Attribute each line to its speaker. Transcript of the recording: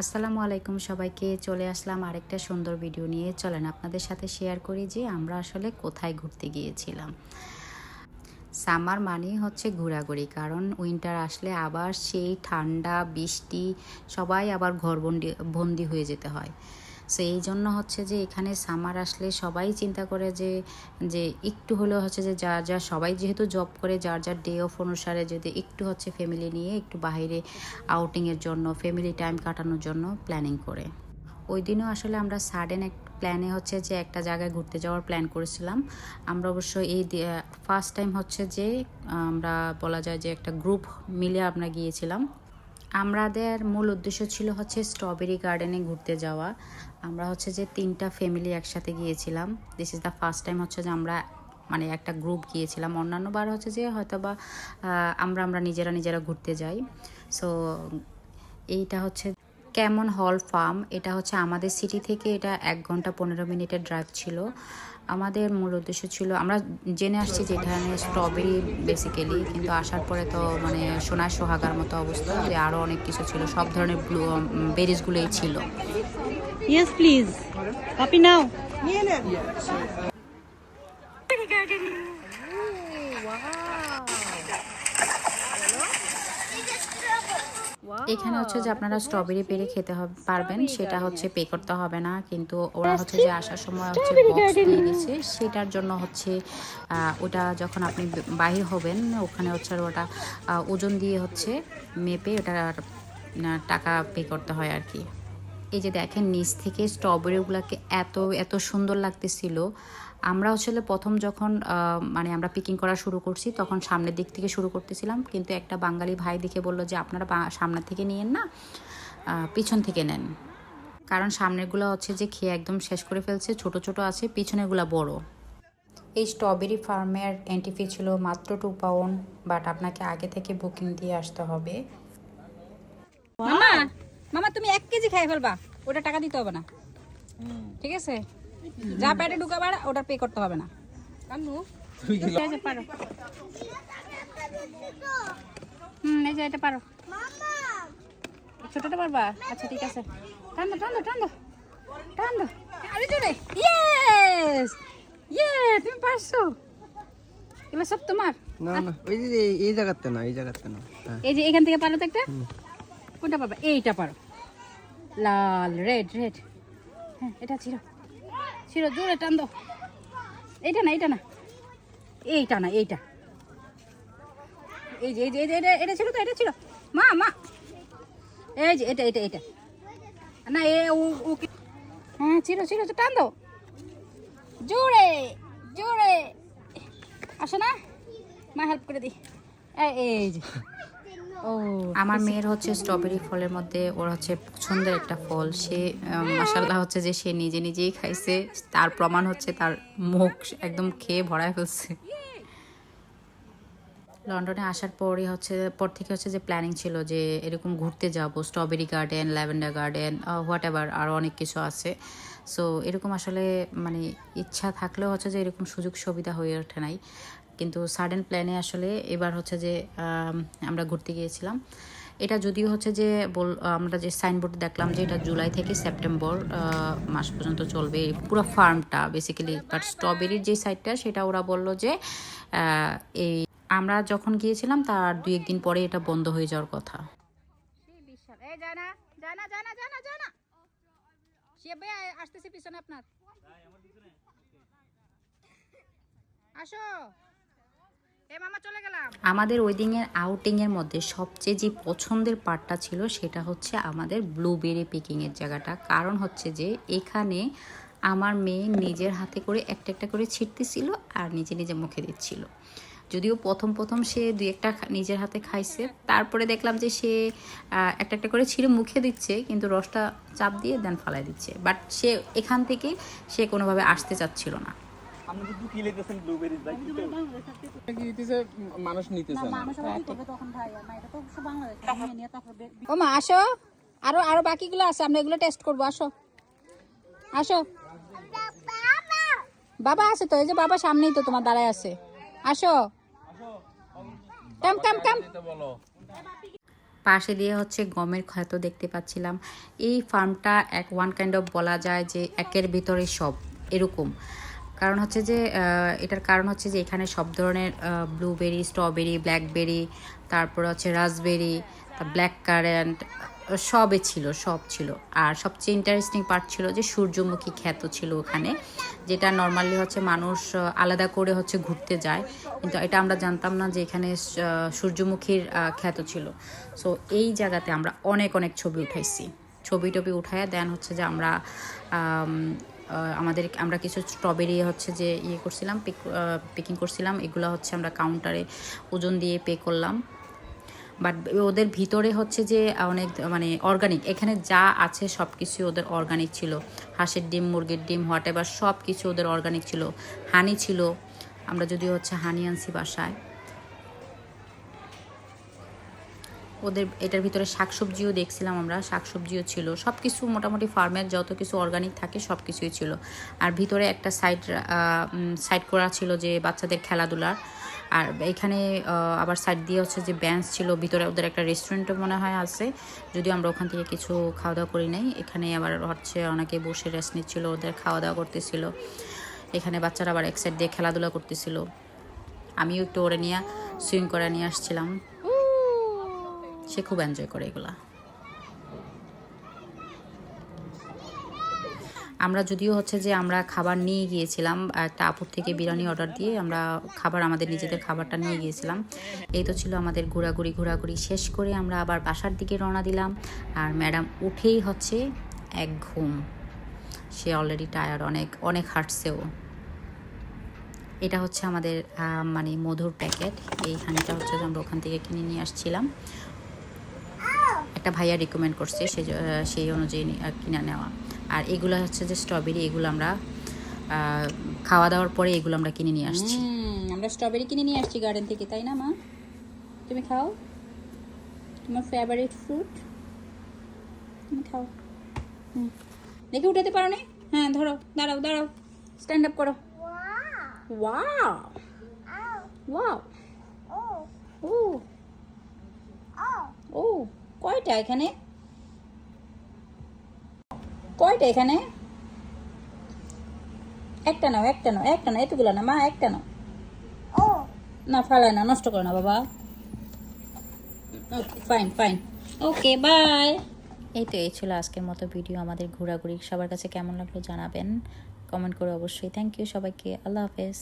Speaker 1: আসসালামু আলাইকুম সবাইকে, চলে আসলাম আরেকটা সুন্দর ভিডিও নিয়ে। চলেন আপনাদের সাথে শেয়ার করি যে আমরা আসলে কোথায় ঘুরতে গিয়েছিলাম। সামার মানেই হচ্ছে ঘোরাঘুরি, কারণ উইন্টার আসলে আবার সেই ঠান্ডা, বৃষ্টি, সবাই আবার ঘরবন্দি, বন্দি হয়ে যেতে হয়। সো এই জন্য হচ্ছে যে এখানে সামার আসলে সবাই চিন্তা করে যে যে একটু হলেও হচ্ছে যে যার যার সবাই যেহেতু জব করে, যার যার ডে অফ অনুসারে যদি একটু হচ্ছে ফ্যামিলি নিয়ে একটু বাইরে আউটিংয়ের জন্য ফ্যামিলি টাইম কাটানোর জন্য প্ল্যানিং করে। ওই দিনও আসলে আমরা সাডেন এক প্ল্যানে হচ্ছে যে একটা জায়গায় ঘুরতে যাওয়ার প্ল্যান করেছিলাম। আমরা অবশ্য এই ফার্স্ট টাইম হচ্ছে যে আমরা বলা যায় যে একটা গ্রুপ মিলে আমরা গিয়েছিলাম। আমাদের মূল উদ্দেশ্য ছিল হচ্ছে স্ট্রবেরি গার্ডেনে ঘুরতে যাওয়া। আমরা হচ্ছে যে তিনটা ফ্যামিলি একসাথে গিয়েছিলাম। This is the first time হচ্ছে যে আমরা মানে একটা গ্রুপ গিয়েছিলাম। অন্যান্য বার হচ্ছে যে হয়তো বা আমরা আমরা নিজেরা নিজেরা ঘুরতে যাই। সো এইটা হচ্ছে কেমন হল ফার্ম? এটা হচ্ছে আমাদের সিটি থেকে এটা এক ঘণ্টা পনেরো মিনিটের ড্রাইভ ছিল। আমাদের মূল উদ্দেশ্য ছিল আমরা জেনে আসছি যে এখানে স্ট্রবেরি বেসিক্যালি কিন্তু আসার পরে তো মানে সোনার সোহাগার মতো অবস্থা যে আরও অনেক কিছু ছিল সব ধরনের ব্লু বেরিজগুলোই ছিল।
Speaker 2: Yes please now.
Speaker 1: এখানে হচ্ছে যে আপনারা স্ট্রবেরি পেরে খেতে পারবেন সেটা হচ্ছে পে করতে হবে না কিন্তু ওরা হচ্ছে যে আসার সময় হচ্ছে বক্স দিয়ে দিচ্ছে সেটার জন্য হচ্ছে ওটা যখন আপনি বাহির হবেন ওখানে হচ্ছে আর ওটা ওজন দিয়ে হচ্ছে মেপে ওটা টাকা পে করতে হয় আর কি। এই যে দেখেন নিচ থেকে স্ট্রবেরিগুলোকে এত এত সুন্দর লাগতেছিল আমরা আসলে প্রথম যখন মানে আমরা পিকিং করা শুরু করছি তখন সামনের দিক থেকে শুরু করতেছিলাম। কিন্তু একটা বাঙালি ভাই দেখে বলল যে আপনারা সামনের থেকে নিয়েন না পিছন থেকে নেন। কারণ সামনেরগুলো হচ্ছে যে খেয়ে একদম শেষ করে ফেলছে ছোট ছোট আছে পিছনেরগুলো বড়। এই স্ট্রবেরি ফার্মের এন্ট্রি ফি ছিল মাত্র টু পাউন্ড বাট আপনাকে আগে থেকে বুকিং দিয়ে আসতে হবে।
Speaker 3: মামা মামা তুমি এক কেজি খাই ফেলবা ওটা টাকা দিতে হবে না। ঠিক আছে? যা প্যাটে ঢুকাবার ওটা পে করতে হবে না। হুম এই যে এটা পারো। ছোটটা পারবা? আচ্ছা ঠিক আছে। টান দো টান দো টান দো। টান দো। আরে জোরে। ইয়েস ইয়ে তুমি পারছ। এবার সব তোমার।
Speaker 4: না না ওই যে এই- জায়গাতে না এই জায়গাতে না। হ্যাঁ।
Speaker 3: এই যে এখান থেকে পারো তো একটা? কোনটা পারবা? এইটা পারো। লাল রেড রেড হ্যাঁ এটা ছিল ছিল জোরে টান দাও। এইটা না এইটা না। এইটা না, এইটা। এই যে এই যে, এই এটা এটা ছিল তো, এটা ছিল। মা মা। এই যে, এটা এটা এটা। না, এ, ও ও হ্যাঁ ছিল তো টান দাও। জোরে জোরে। আসো না। মা হেল্প করে দিই এই যে।
Speaker 1: আমার মেয়ের হচ্ছে স্ট্রবেরি ফলের মধ্যে ওর হচ্ছে পছন্দের একটা ফল। সে মাসাল্লাহ হচ্ছে যে সে নিজে নিজেই খাইছে, তার প্রমাণ হচ্ছে তার মুখ একদম খেয়ে ভরায় ফেলছে। লন্ডনে আসার পরই হচ্ছে, পর থেকে হচ্ছে যে প্ল্যানিং ছিল যে এরকম ঘুরতে যাব strawberry garden lavender garden whatever আরও অনেক কিছু আছে। সো এরকম আসলে মানে ইচ্ছা থাকলেও হচ্ছে যে এরকম সুযোগ সুবিধা হয়ে ওঠে নাই। কিন্তু সাডেন প্ল্যানে আসলে এবার হচ্ছে যে আমরা ঘুরতে গিয়েছিলাম। এটা যদিও হচ্ছে যে বল, আমরা যে সাইনবোর্ড দেখলাম যে এটা জুলাই থেকে সেপ্টেম্বর মাস পর্যন্ত চলবে। পুরো ফার্মটা বেসিক্যালি বাট স্ট্রবেরির যে সাইডটা সেটা ওরা বলল যে এই আমরা যখন গিয়েছিলাম তার দুই একদিন পরে এটা বন্ধ হয়ে যাওয়ার কথা।
Speaker 3: আসতেছে পিছনে আপনার। আসো।
Speaker 1: আমাদের ওই দিনের আউটিংয়ের মধ্যে সবচেয়ে যে পছন্দের পার্টটা ছিল সেটা হচ্ছে আমাদের ব্লুবেরি পিকিংয়ের জায়গাটা। কারণ হচ্ছে যে এখানে আমার মেয়ে নিজের হাতে করে একটা একটা করে ছিটতেছিল আর নিজে নিজে মুখে দিচ্ছিল। যদিও প্রথম প্রথম সে দুই একটা নিজের হাতে খাইছে। তারপরে দেখলাম যে সে একটা একটা করে ছিঁড়ে মুখে দিচ্ছে, কিন্তু রসটা চাপ দিয়ে দেন ফালাই দিচ্ছে। বাট সে এখান থেকে সে কোনোভাবে আসতে চাচ্ছিল না।
Speaker 4: মানুষ নিতেছে না
Speaker 3: ও মা আসো। আরও আরও বাকিগুলো আছে আমরা এগুলো টেস্ট করব আসো। আসো। বাবা আছে তো এই যে বাবা সামনেই তো তোমার দাঁড়ায় আছে। আসো। কাম কাম কাম।
Speaker 1: পাশে দিয়ে হচ্ছে গমের ক্ষত দেখতে পাচ্ছিলাম। এই ফার্মটা এক ওয়ান কাইন্ড অফ বলা যায় যে একের ভিতরে সব এরকম। কারণ হচ্ছে যে এটার কারণ হচ্ছে যে এখানে সব ধরনের ব্লুবেরি স্ট্রবেরি ব্ল্যাকবেরি তারপর হচ্ছে রাসবেরি ব্ল্যাক কারেন্ট সবে ছিল, সব ছিল। আর সবচেয়ে ইন্টারেস্টিং পার্ট ছিল যে সূর্যমুখী খ্যাত ছিল ওখানে, যেটা নর্মালি হচ্ছে মানুষ আলাদা করে হচ্ছে ঘুরতে যায়। কিন্তু এটা আমরা জানতাম না যে এখানে সূর্যমুখীর খ্যাত ছিল। সো এই জায়গাতে আমরা অনেক অনেক ছবি উঠাইছি। ছবি টবি উঠায় দেন হচ্ছে যে আমরা আমাদের আমরা কিছু স্ট্রবেরি হচ্ছে যে ইয়ে করছিলাম পিক পিকিং করছিলাম, এগুলো হচ্ছে আমরা কাউন্টারে ওজন দিয়ে পে করলাম। বাট ওদের ভিতরে হচ্ছে যে অনেক মানে অর্গানিক এখানে যা আছে সব কিছু ওদের অর্গানিক ছিল। হাঁসের ডিম, মুরগির ডিম হোয়াট এভার সব কিছু ওদের অর্গানিক ছিল। হানি ছিল। আমরা যদি হচ্ছে হানি আনছি বাসায়। ওদের এটার ভিতরে শাকসবজিও দেখছিলাম আমরা, শাকসবজিও ছিল। সব কিছু মোটামুটি ফার্মের যত কিছু অর্গানিক থাকে সব কিছুই ছিল। আর ভিতরে একটা সাইড সাইড করা ছিল যে বাচ্চাদের খেলাধুলার। আর এখানে আবার সাইড দিয়ে হচ্ছে যে ব্যাঞ্চ ছিল, ভিতরে ওদের একটা রেস্টুরেন্টও মনে হয় আছে। যদিও আমরা ওখান থেকে কিছু খাওয়া দাওয়া করি নাই। এখানে আবার হচ্ছে অনেকে বসে রেস্ট নিচ্ছিল, ওদের খাওয়া দাওয়া করতেছিল। এখানে বাচ্চারা আবার এক সাইড দিয়ে খেলাধুলা করতেছিল। আমিও একটু ওরে নিয়ে সুইং করে নিয়ে আসছিলাম। সে খুব এনজয় করে এগুলা। আমরা যদিও হচ্ছে যে আমরা খাবার নিয়ে গিয়েছিলাম একটা আপুর থেকে বিরিয়ানি অর্ডার দিয়ে আমরা খাবার, আমাদের নিজেদের খাবারটা নিয়ে গিয়েছিলাম। এই তো ছিল আমাদের ঘোরাঘুরি ঘোরাঘুরি শেষ করে আমরা আবার বাসার দিকে রওনা দিলাম। আর ম্যাডাম উঠেই হচ্ছে এক ঘুম। সে অলরেডি টায়ার অনেক অনেক হাঁটছেও এটা হচ্ছে আমাদের মানে মধুর প্যাকেট এই হানিটা হচ্ছে আমরা ওখান থেকে কিনে নিয়ে আসছিলাম। একটা ভাইয়া রিকমেন্ড করছে আহ, সেই অনুযায়ী কিনে নেওয়া। আর এগুলো হচ্ছে যে স্ট্রবেরি এগুলো আমরা খাওয়া দাওয়ার পরে এগুলো আমরা কিনে নিয়ে আসছি।
Speaker 3: আমরা স্ট্রবেরি কিনে নিয়ে আসছি গার্ডেন থেকে তাই না মা? তুমি খাও। তোমার ফেভারিট ফ্রুট তুমি খাও। হুম। দেখে উঠাতে পারো না? হ্যাঁ ধরো দাঁড়াও দাঁড়াও। স্ট্যান্ড আপ করো। ওয়াও ওয়াও ও ও কয়টা এখানে? কয়টা এখানে? একটা নাও একটা নাও একটা নাও এতগুলো না মা একটা নাও। না ফালায় না নষ্ট করো না বাবা। Okay fine fine okay bye
Speaker 1: এই তো এই ছিল আজকের মতো ভিডিও আমাদের ঘোরাঘুরি। সবার কাছে কেমন লাগল জানাবেন। কমেন্ট করে অবশ্যই। থ্যাংক ইউ সবাইকে। আল্লাহ হাফেজ।